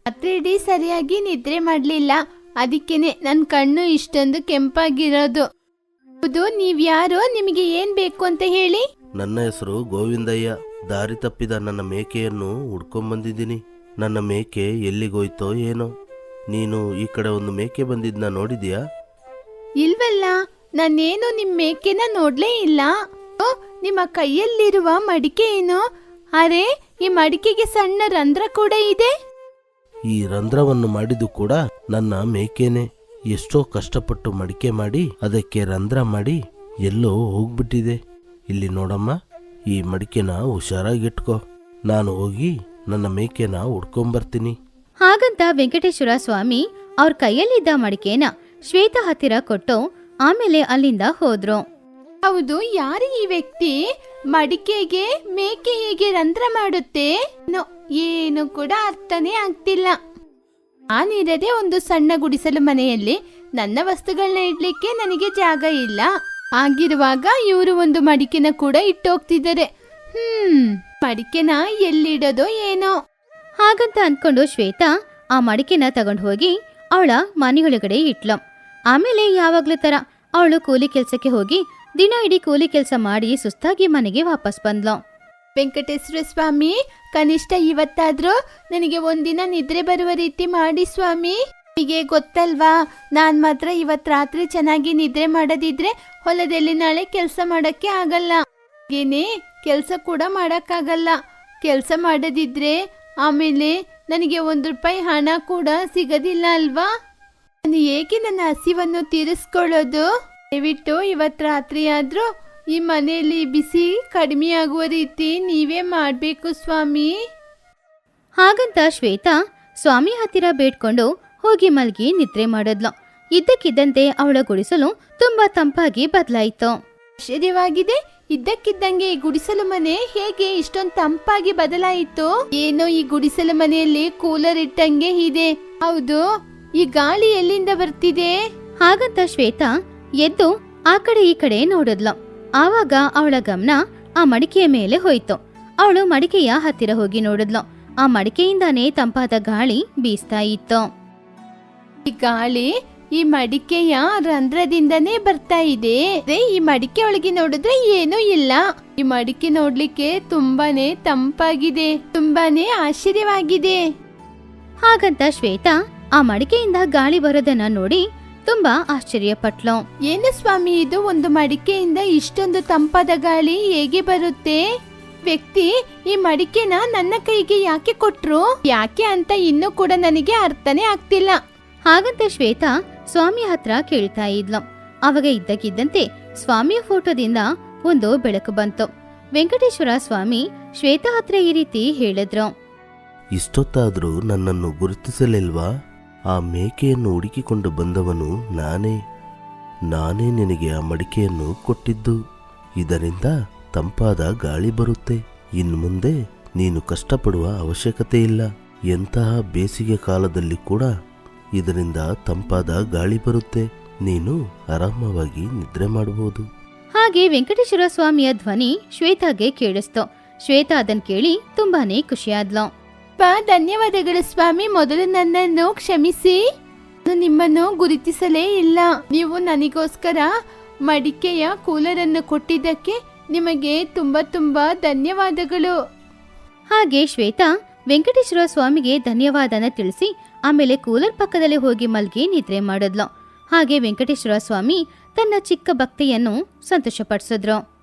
ರಾತ್ರಿ ಇಡೀ ಸರಿಯಾಗಿ ನಿದ್ರೆ ಮಾಡ್ಲಿಲ್ಲ. ಅದಕ್ಕೇನೆ ನನ್ನ ಕಣ್ಣು ಇಷ್ಟೊಂದು ಕೆಂಪಾಗಿರೋದು. ಹೌದು ನೀವ್ಯಾರೋ ನಿಮಗೆ ಏನ್ ಬೇಕು ಅಂತ ಹೇಳಿ? ನನ್ನ ಹೆಸರು ಗೋವಿಂದಯ್ಯ. ದಾರಿ ತಪ್ಪಿದ ನನ್ನ ಮೇಕೆಯನ್ನು ಹುಡ್ಕೊಂಬಂದಿದ್ದೀನಿ. ನನ್ನ ಮೇಕೆ ಎಲ್ಲಿಗೋಯ್ತೋ ಏನೋ. ನೀನು ಈ ಕಡೆ ಒಂದು ಮೇಕೆ ಬಂದಿದ್ನ ನೋಡಿದ್ಯಾ? ಇಲ್ವಲ್ಲ ನಾನೇನು ನಿಮ್ ಮೇಕೆನ ನೋಡ್ಲೇ ಇಲ್ಲ? ಓ, ನಿಮ್ಮ ಕೈಯಲ್ಲಿರುವ ಮಡಿಕೆ ಏನು? ಅರೆ ಈ ಮಡಿಕೆಗೆ ಸಣ್ಣ ರಂಧ್ರ ಕೂಡ ಇದೆ? ಈ ರಂಧ್ರವನ್ನು ಮಾಡಿದ್ದು ಕೂಡ ನನ್ನ ಮೇಕೆನೆ. ಎಷ್ಟೋ ಕಷ್ಟಪಟ್ಟು ಮಡಿಕೆ ಮಾಡಿ ಅದಕ್ಕೆ ರಂಧ್ರ ಮಾಡಿ ಎಲ್ಲೋ ಹೋಗ್ಬಿಟ್ಟಿದೆ. ಇಲ್ಲಿ ನೋಡಮ್ಮ ಈ ಮಡಿಕೆನ ಹುಷಾರಾಗಿಟ್ಕೋ. ನಾನು ಹೋಗಿ ನನ್ನ ಮೇಕೆನ ಹುಡ್ಕೊಂಬರ್ತೀನಿ ಹಾಗಂತ ವೆಂಕಟೇಶ್ವರ ಸ್ವಾಮಿ ಅವ್ರ ಕೈಯಲ್ಲಿದ್ದ ಮಡಿಕೆನ ಶ್ವೇತ ಹತ್ತಿರ ಕೊಟ್ಟು ಆಮೇಲೆ ಅಲ್ಲಿಂದ ಹೋದ್ರು. ಹೌದು, ಯಾರು ಈ ವ್ಯಕ್ತಿ? ಮಡಿಕೆಗೆ, ಮೇಕೆ ಹೇಗೆ ರಂಧ್ರ ಮಾಡುತ್ತೆ? ಏನು ಕೂಡ ಅರ್ಥನೇ ಆಗ್ತಿಲ್ಲ. ನಾನಿರದೆ ಒಂದು ಸಣ್ಣ ಗುಡಿಸಲು ಮನೆಯಲ್ಲಿ ನನ್ನ ವಸ್ತುಗಳನ್ನ ಇಡ್ಲಿಕ್ಕೆ ನನಗೆ ಜಾಗ ಇಲ್ಲ. ಆಗಿರುವಾಗ ಇವರು ಒಂದು ಮಡಿಕೆನ ಕೂಡ ಇಟ್ಟೋಗ್ತಿದ್ದಾರೆ. ಹ್ಮ್, ಮಡಿಕೆನ ಎಲ್ಲಿಡೋದೋ ಏನೋ. ಹಾಗಂತ ಅನ್ಕೊಂಡು ಶ್ವೇತಾ ಆ ಮಡಿಕೆನ ತಗೊಂಡು ಹೋಗಿ ಅವಳ ಮನೆಯೊಳಗಡೆ ಇಟ್ಲು. ಆಮೇಲೆ ಯಾವಾಗ್ಲೂ ತರ ಅವಳು ಕೂಲಿ ಕೆಲಸಕ್ಕೆ ಹೋಗಿ ದಿನ ಇಡೀ ಕೂಲಿ ಕೆಲಸ ಮಾಡಿ ಸುಸ್ತಾಗಿ ಮನೆಗೆ ವಾಪಸ್ ಬಂದ್ಲು. ವೆಂಕಟೇಶ್ವರ ಸ್ವಾಮಿ, ಕನಿಷ್ಠ ಇವತ್ತಾದ್ರೂ ನನಗೆ ಒಂದಿನ ನಿದ್ರೆ ಬರುವ ರೀತಿ ಮಾಡಿ ಸ್ವಾಮಿ. ಹೀಗೆ ಗೊತ್ತಲ್ವಾ? ನಾನ್ ಮಾತ್ರ ಇವತ್ ರಾತ್ರಿ ಚೆನ್ನಾಗಿ ನಿದ್ರೆ ಮಾಡದಿದ್ರೆ ಹೊಲದಲ್ಲಿ ನಾಳೆ ಕೆಲಸ ಮಾಡಕ್ಕೆ ಆಗಲ್ಲ. ಏನೇ ಕೆಲಸ ಕೂಡ ಮಾಡಕ್ಕಾಗಲ್ಲ. ಕೆಲಸ ಮಾಡದಿದ್ರೆ ಆಮೇಲೆ ನನಗೆ ಒಂದು ರೂಪಾಯಿ ಹಣ ಕೂಡ ಸಿಗದಿಲ್ಲ ಅಲ್ವಾ? ನಾನು ಏಕೆ ನನ್ನ ಹಸಿವನ್ನು ತೀರಿಸ್ಕೊಳ್ಳೋದು? ದಯವಿಟ್ಟು ಇವತ್ತು ರಾತ್ರಿ ಆದ್ರೂ ಈ ಮನೆಯಲ್ಲಿ ಬಿಸಿ ಕಡಿಮೆ ಆಗುವ ರೀತಿ ನೀವೇ ಮಾಡಬೇಕು ಸ್ವಾಮಿ. ಹಾಗಂತ ಶ್ವೇತಾ ಸ್ವಾಮಿ ಹತ್ತಿರ ಬೇಡ್ಕೊಂಡು ಹೋಗಿ ಮಲ್ಗಿ ನಿದ್ರೆ ಮಾಡಿದ್ಲು. ಇದ್ದಕ್ಕಿದ್ದಂತೆ ಅವಳ ಗುಡಿಸಲು ತುಂಬಾ ತಂಪಾಗಿ ಬದಲಾಯಿತು. ಆಶ್ಚರ್ಯವಾಗಿದೆ. ಇದ್ದಕ್ಕಿದ್ದಂಗೆ ಈ ಗುಡಿಸಲು ಮನೆ ಹೇಗೆ ಇಷ್ಟೊಂದು ತಂಪಾಗಿ ಬದಲಾಯಿತು? ಏನೋ ಈ ಗುಡಿಸಲು ಮನೆಯಲ್ಲಿ ಕೂಲರ್ ಇಟ್ಟಂಗೆ ಇದೆ. ಹೌದು. ಈ ಗಾಳಿ ಎಲ್ಲಿಂದ ಬರ್ತಿದೆ? ಹಾಗಂತ ಶ್ವೇತಾ ಎದ್ದು ಆ ಕಡೆ ಈ ಕಡೆ ನೋಡಿದ್ಲು. ಆವಾಗ ಅವಳ ಗಮನ ಆ ಮಡಿಕೆಯ ಮೇಲೆ ಹೋಯ್ತು. ಅವಳು ಮಡಿಕೆಯ ಹತ್ತಿರ ಹೋಗಿ ನೋಡಿದ್ಲು. ಆ ಮಡಿಕೆಯಿಂದಾನೇ ತಂಪಾದ ಗಾಳಿ ಬೀಸ್ತಾ ಇತ್ತು. ಈ ಗಾಳಿ ಈ ಮಡಿಕೆಯ ರಂಧ್ರದಿಂದನೇ ಬರ್ತಾ ಇದೆ. ಅದೇ ಈ ಮಡಿಕೆ ಒಳಗೆ ನೋಡಿದ್ರೆ ಏನೂ ಇಲ್ಲ. ಈ ಮಡಿಕೆ ನೋಡ್ಲಿಕ್ಕೆ ತುಂಬಾನೇ ತಂಪಾಗಿದೆ. ತುಂಬಾನೇ ಆಶ್ಚರ್ಯವಾಗಿದೆ. ಹಾಗಂತ ಶ್ವೇತಾ ಆ ಮಡಿಕೆಯಿಂದ ಗಾಳಿ ಬರೋದನ್ನ ನೋಡಿ ತುಂಬಾ ಆಶ್ಚರ್ಯಪಟ್ಲು. ಏನು ಸ್ವಾಮಿ ಇದು ಒಂದು ಮಡಿಕೆಯಿಂದ ಇಷ್ಟೊಂದು ತಂಪಾದ ಗಾಳಿ ಹೇಗೆ ಬರುತ್ತೆ? ವ್ಯಕ್ತಿ ಈ ಮಡಿಕೆನ ನನ್ನ ಕೈಗೆ ಯಾಕೆ ಕೊಟ್ರು? ಯಾಕೆ ಅಂತ ಇನ್ನೂ ಕೂಡ ನನಗೆ ಅರ್ಥನೇ ಆಗ್ತಿಲ್ಲ. ಹಾಗಂತ ಶ್ವೇತಾ ಸ್ವಾಮಿ ಹತ್ರ ಕೇಳ್ತಾ ಇದ್ಲು. ಅವಾಗ ಇದ್ದಕ್ಕಿದ್ದಂತೆ ಸ್ವಾಮಿಯ ಫೋಟೋದಿಂದ ಒಂದು ಬೆಳಕು ಬಂತು. ವೆಂಕಟೇಶ್ವರ ಸ್ವಾಮಿ ಶ್ವೇತಾ ಹತ್ರ ಈ ರೀತಿ ಹೇಳಿದ್ರು. ಇಷ್ಟೊತ್ತಾದ್ರೂ ನನ್ನನ್ನು ಗುರುತಿಸಲಿಲ್ವಾ? ಆ ಮೇಕೆಯನ್ನು ಹುಡುಕಿಕೊಂಡು ಬಂದವನು ನಾನೇ. ನಾನೇ ನಿನಗೆ ಆ ಮಡಿಕೆಯನ್ನು ಕೊಟ್ಟಿದ್ದು. ಇದರಿಂದ ತಂಪಾದ ಗಾಳಿ ಬರುತ್ತೆ. ಇನ್ನು ಮುಂದೆ ನೀನು ಕಷ್ಟಪಡುವ ಅವಶ್ಯಕತೆ ಇಲ್ಲ. ಎಂತಹ ಬೇಸಿಗೆ ಕಾಲದಲ್ಲಿ ಕೂಡ ಇದರಿಂದ ತಂಪಾದ ಗಾಳಿ ಬರುತ್ತೆ. ನೀನು ಆರಾಮವಾಗಿ ನಿದ್ರೆ ಮಾಡಬಹುದು ಹಾಗೆ ವೆಂಕಟೇಶ್ವರ ಸ್ವಾಮಿಯ ಧ್ವನಿ ಶ್ವೇತಾಗೆ ಕೇಳಿಸ್ತು. ಶ್ವೇತಾ ಅದನ್ ಕೇಳಿ ತುಂಬಾನೇ ಖುಷಿಯಾದ್ಲು. ಬಾ ಧನ್ಯವಾದಗಳು ಸ್ವಾಮಿ. ಮೊದಲು ನನ್ನನ್ನು ಕ್ಷಮಿಸಿ. ನಾನು ನಿಮ್ಮನ್ನು ಗುರುತಿಸಲೇ ಇಲ್ಲ. ನೀವು ನನಗೋಸ್ಕರ ಮಡಿಕೆಯ ಕೂಲರ್ ಅನ್ನು ಕೊಟ್ಟಿದ್ದಕ್ಕೆ ನಿಮಗೆ ತುಂಬಾ ತುಂಬಾ ಧನ್ಯವಾದಗಳು. ಹಾಗೆ ಶ್ವೇತಾ, ವೆಂಕಟೇಶ್ವರ ಸ್ವಾಮಿಗೆ ಧನ್ಯವಾದನ ತಿಳಿಸಿ ಆಮೇಲೆ ಕೂಲರ್ ಪಕ್ಕದಲ್ಲಿ ಹೋಗಿ ಮಲ್ಗಿ ನಿದ್ರೆ ಮಾಡಿದ್ಲು. ಹಾಗೆ ವೆಂಕಟೇಶ್ವರ ಸ್ವಾಮಿ ತನ್ನ ಚಿಕ್ಕ ಭಕ್ತಿಯನ್ನು ಸಂತೋಷಪಡಿಸಿದ್ರು.